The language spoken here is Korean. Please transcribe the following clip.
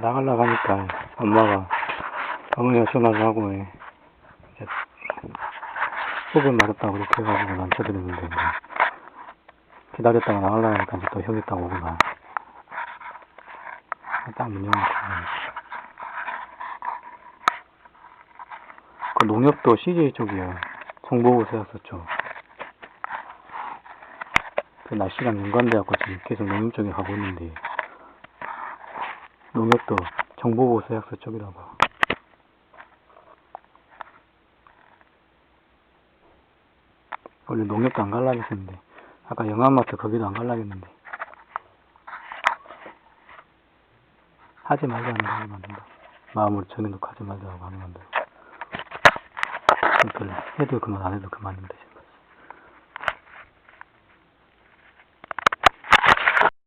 나가려고 하니까 엄마가 어머니가 전화를 하고 해. 이제 속을 말았다고 그렇게 해가지고 난 쳐드렸는데 이제 기다렸다가 나가려고 하니까 이제 또 형이 딱 오구나. 딱문 열어놓고 그 농협도 CJ 쪽이에요. 송보고세학서 쪽. 그 날씨랑 연관돼갖고 지금 계속 농협 쪽에 가고 있는데 농협도 정보보세학서 쪽이라고. 원래 농협도 안 갈라 했었는데 아까 영암마트 거기도 안 갈라 했는데 하지 말자 하는 거 된다. 마음으로 정해놓고 하지 말자고 안 돼. 그러니까 해도 그만 안 해도 그만인데.